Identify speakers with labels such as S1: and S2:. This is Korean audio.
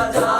S1: 찾아